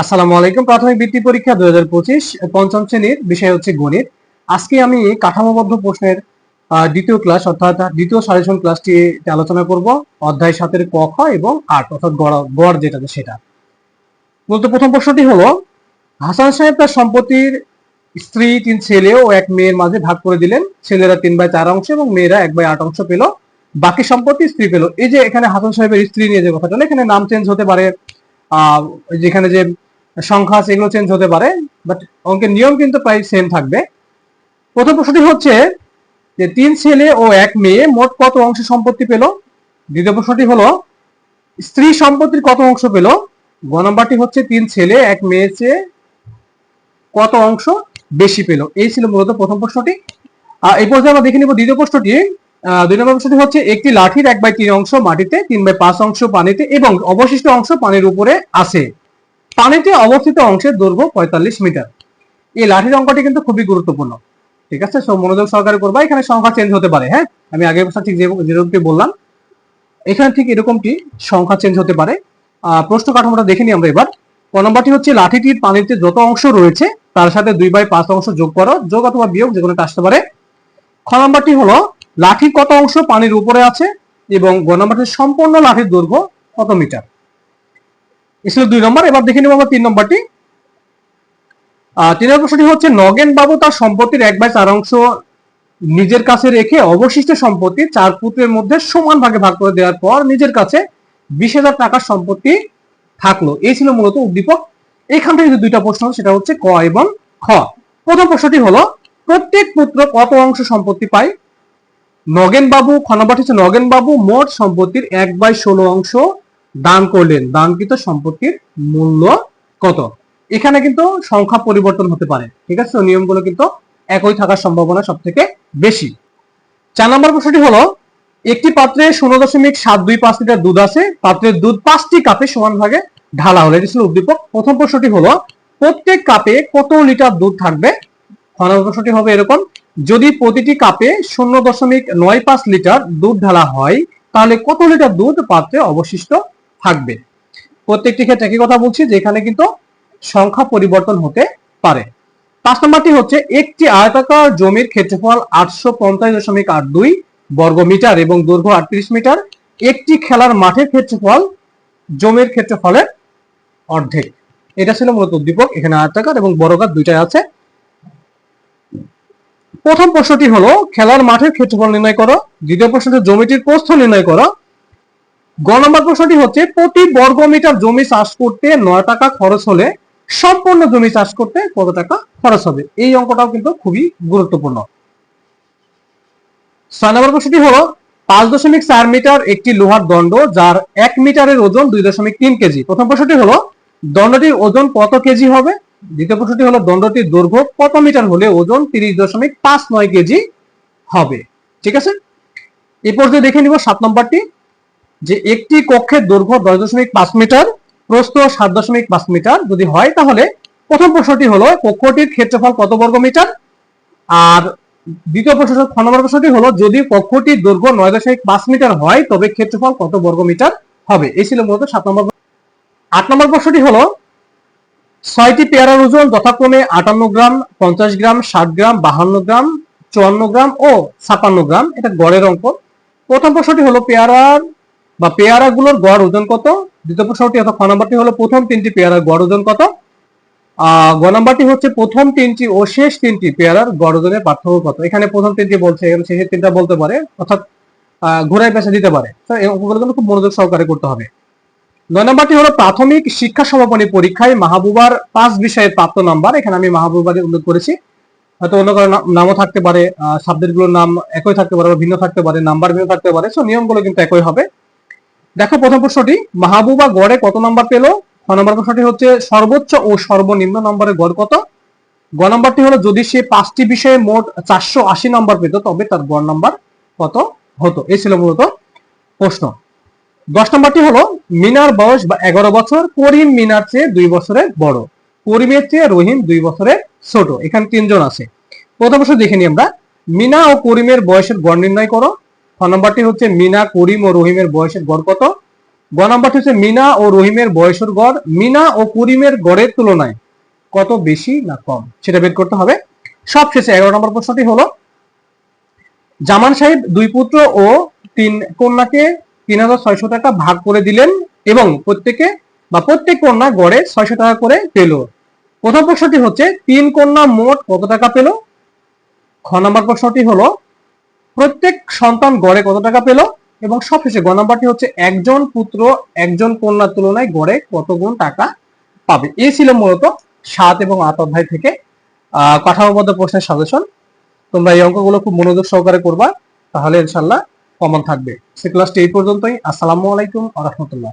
আসসালামু আলাইকুম। প্রাথমিক বৃত্তি পরীক্ষা দুই হাজার পঁচিশ, পঞ্চম শ্রেণির বিষয় হচ্ছে গণিত। আজকে আমি কাঠামোবদ্ধ প্রশ্নের দ্বিতীয় ক্লাস অর্থাৎ দ্বিতীয় সাজেশন ক্লাসটি আলোচনা করব। অধ্যায় সাতের ক, খ এবং আট অর্থাৎ গড় যেটা সেটা। মূলত প্রথম প্রশ্নটি হলো, হাসান সাহেব তার সম্পত্তির স্ত্রী, তিন ছেলে ও এক মেয়ের মাঝে ভাগ করে দিলেন। ছেলেরা তিন বাই চার অংশ এবং মেয়েরা এক বাই আট অংশ পেল। বাকি সম্পত্তি স্ত্রী পেল। এই যে এখানে হাসান সাহেবের স্ত্রী নিয়ে যে কথাটা এখানে নাম চেঞ্জ হতে পারে। আহ যেখানে যে সংখ্যা আছে, এগুলো চেঞ্জ হতে পারে বাট অঙ্কের নিয়ম কিন্তু প্রায় সেম থাকবে। প্রথম প্রশ্নটি হচ্ছে যে তিন ছেলে ও এক মেয়ে মোট কত অংশ সম্পত্তি পেল? দ্বিতীয় প্রশ্নটি হলো, স্ত্রী সম্পত্তির কত অংশ পেল? গ নম্বরটি হচ্ছে তিন ছেলে, এক মেয়ে চেয়ে কত অংশ বেশি পেল? এই ছিল মূলত প্রথম প্রশ্নটি। আর এই পর্যায়ে আমরা দেখে নিব দ্বিতীয় প্রশ্নটি। দুই নম্বর প্রশ্নটি হচ্ছে, একটি লাঠির এক বাই তিন অংশ মাটিতে, তিন বাই পাঁচ অংশ পানিতে এবং অবশিষ্ট অংশ পানির উপরে আছে। পানিতে অবস্থিত অংশের দৈর্ঘ্য পঁয়তাল্লিশ মিটার। এই লাঠির অঙ্কটি কিন্তু খুবই গুরুত্বপূর্ণ। ঠিক আছে? সো মনোযোগ সহকারে করবা, এখানে সংখ্যা চেঞ্জ হতে পারে হ্যাঁ? আমি আগের বছর ঠিক যেরকমটি বললাম, এখানে ঠিক এরকমটি সংখ্যা চেঞ্জ হতে পারে। প্রশ্ন কাঠামোটা দেখে নিই আমরা এবার। ক নম্বরটি হচ্ছে, লাঠিটির পানিতে যত অংশ রয়েছে, তার সাথে দুই বাই পাঁচ অংশ যোগ করো, যোগ অথবা বিয়োগ যে কোনো আসতে পারে। খ নম্বরটি হলো লাঠির কত অংশ পানির উপরে আছে এবং গ নম্বরটি সম্পূর্ণ লাঠির দৈর্ঘ্য কত মিটার? ছিল দুই নম্বর, এবার দেখে নেব আমরা তিন নম্বরটি। তিন নম্বর প্রশ্নটি হচ্ছে নগেন বাবু তার সম্পত্তির এক বাই চার অংশ নিজের কাছে রেখে অবশিষ্ট সম্পত্তি চার পুত্রের মধ্যে সমান ভাগে ভাগ করে দেওয়ার পর নিজের কাছে বিশ হাজার টাকার সম্পত্তি থাকল। এই ছিল মূলত উদ্দীপক। এখান থেকে যে দুইটা প্রশ্ন সেটা হচ্ছে ক এবং খ। প্রথম প্রশ্নটি হলো, প্রত্যেক পুত্র কত অংশ সম্পত্তি পায়? নগেন বাবু খ হচ্ছে নগেন বাবু মোট সম্পত্তির এক বাই ষোলো অংশ দান করলেন। দানকৃত সম্পত্তির মূল্য কত? এখানে কিন্তু সংখ্যা পরিবর্তন হতে পারে, ঠিক আছে? নিয়মগুলো কিন্তু একই থাকার সম্ভাবনা সব থেকে বেশি। চার নম্বর প্রশ্নটি হলো, একটি পাত্রে শূন্য দশমিক সাত দুই পাঁচ লিটার দুধ আছে, পাত্রের দুধ পাঁচটি কাপে সমান ভাগে ঢালা হলো। এটি ছিল উদ্দীপক। প্রথম প্রশ্নটি হলো, প্রত্যেক কাপে কত লিটার দুধ থাকবে? নম্বর প্রশ্নটি হবে এরকম, যদি প্রতিটি কাপে শূন্য দশমিক নয় পাঁচ লিটার দুধ ঢালা হয়, তাহলে কত লিটার দুধ পাত্রে অবশিষ্ট থাকবে। প্রত্যেকটি ক্ষেত্রে একই কথা বলছি যে এখানে কিন্তু সংখ্যা পরিবর্তন হতে পারে। পাঁচ নম্বরটি হচ্ছে, একটি আয়তাকার জমির ক্ষেত্রফল আটশো পঞ্চাশ দশমিক আট দুই বর্গ মিটার এবং দৈর্ঘ্য আটত্রিশ মিটার। একটি খেলার মাঠের ক্ষেত্রফল জমির ক্ষেত্রফলের অর্ধেক। এটা ছিল মূলত উদ্দীপক, এখানে আয়তাকার এবং বর্গাকার দুইটাই আছে। প্রথম প্রশ্নটি হলো, খেলার মাঠের ক্ষেত্রফল নির্ণয় করো। দ্বিতীয় প্রশ্নটি জমিটির প্রস্থ নির্ণয় করো। গ নম্বর প্রশ্নটি হচ্ছে প্রতি বর্গ মিটার জমি চাষ করতে নয় টাকা খরচ হলে সম্পূর্ণ জমি চাষ করতে কত টাকা খরচ হবে? এই অঙ্কটাও কিন্তু খুবই গুরুত্বপূর্ণ। ছয় নম্বর প্রশ্নটি হলো, পাঁচ দশমিক চার মিটার একটি লোহার দণ্ড যার এক মিটারের ওজন দুই দশমিক তিন কেজি। প্রথম প্রশ্নটি হলো, দণ্ডটির ওজন কত কেজি হবে? দ্বিতীয় প্রশ্নটি হলো, দণ্ডটির দৈর্ঘ্য কত মিটার হলে ওজন তিরিশ দশমিক পাঁচ নয় কেজি হবে? ঠিক আছে? এরপর দেখে নিব সাত নম্বরটি। যে একটি কক্ষের দৈর্ঘ্য দশ দশমিক পাঁচ মিটার, প্রস্থ সাত দশমিক পাঁচ মিটার যদি হয় তাহলে প্রথম প্রশ্নটি হলো, কক্ষটির ক্ষেত্রফল কত বর্গ মিটার? আর দ্বিতীয় প্রশ্ন খ নম্বর প্রশ্নটি হলো, যদি কক্ষটির দৈর্ঘ্য নয় দশমিক পাঁচ মিটার হয়, তবে ক্ষেত্রফল কত বর্গ মিটার হবে? এই ছিল মূলত সাত নম্বর আট নম্বর প্রশ্নটি হলো, ছয়টি পেয়ারার ওজন যথাক্রমে আটান্ন গ্রাম, পঞ্চাশ গ্রাম, ষাট গ্রাম, বাহান্ন গ্রাম, চুয়ান্ন গ্রাম ও ছাপান্ন গ্রাম, এটা গড়ের অঙ্ক। প্রথম প্রশ্নটি হলো, পেয়ারার বা পেয়ারাগুলোর গড় ওজন কত? দ্বিতীয় প্রশ্নটি অর্থাৎ খ নম্বরটি হলো প্রথম তিনটি পেয়ারার গড় ওজন কত? গ নম্বরটি হচ্ছে প্রথম তিনটি ও শেষ তিনটি পেয়ারার গড় ওজনের পার্থক্য কত? এখানে প্রথম তিনটি বলছে, এখানে শেষের তিনটা বলতে পারে, অর্থাৎ ঘোড়ায় পেশা দিতে পারে। অঙ্কগুলো কিন্তু খুব মনোযোগ সহকারে করতে হবে। নয় নম্বরটি হলো প্রাথমিক শিক্ষা সমাপনী পরীক্ষায় মাহবুবার পাঁচ বিষয়ে প্রাপ্ত নাম্বার, এখানে আমি মাহবুবারের উল্লেখ করেছি। হয়তো অন্য কারও নামও থাকতে পারে সাবজেক্টগুলোর নাম একই থাকতে পারে বা ভিন্ন থাকতে পারে, নাম্বার ভিন্ন থাকতে পারে সো নিয়মগুলো কিন্তু একই হবে। দেখো প্রথম প্রশ্নটি, মাহবুবা গড়ে কত নাম্বার পেল? খ নম্বর প্রশ্নটি হচ্ছে, সর্বোচ্চ ও সর্বনিম্ন নম্বরের গড় কত? গ নম্বরটি হলো, যদি সে পাঁচটি বিষয়ে মোট চারশো আশি নম্বর পেত, তবে তার গড় নাম্বার কত হতো? এই ছিল মূলত প্রশ্ন। দশ নম্বরটি হলো, মিনার বয়স বা এগারো বছর, করিম মিনার চেয়ে দুই বছরের বড়। করিমের চেয়ে রহিম দুই বছরের ছোট। এখানে তিনজন আছে। প্রথম প্রশ্ন দেখে নিই আমরা। মিনা ও করিমের বয়সের গড় নির্ণয় করো। ছ নম্বরটি হচ্ছে মিনা, করিম ও রহিমের বয়সের গড় কত? গ নম্বরটি হচ্ছে মিনা ও রহিমের বয়সের গড়। মিনা ও করিমের গড়ের তুলনায় কত বেশি না কম? সেটা বের করতে হবে। সবশেষে এগারো নম্বর প্রশ্নটি হলো, জামান সাহেব দুই পুত্র ও তিন কন্যাকে তিন হাজার ছয়শো টাকা ভাগ করে দিলেন এবং প্রত্যেকে বা প্রত্যেক কন্যা গড়ে ছয়শো টাকা করে পেল। প্রথম প্রশ্নটি হচ্ছে, তিন কন্যা মোট কত টাকা পেল? খ নম্বর প্রশ্নটি হলো প্রত্যেক সন্তান গড়ে কত টাকা পেল? এবং সবশেষে গ নাম্বারটি হচ্ছে একজন পুত্র, একজন কন্যার তুলনায় গড়ে কত গুণ টাকা পাবে? এ ছিল মূলত সাত এবং আট অধ্যায় থেকে, আহ, কাঠামোবদ্ধ প্রশ্নের সাজেশন তোমরা এই অঙ্কগুলো খুব মনোযোগ সহকারে করবা, তাহলে ইনশাল্লাহ কমন থাকবে। সে ক্লাসটি এই পর্যন্তই। আসসালামু আলাইকুম আ রহমতুল্লাহ।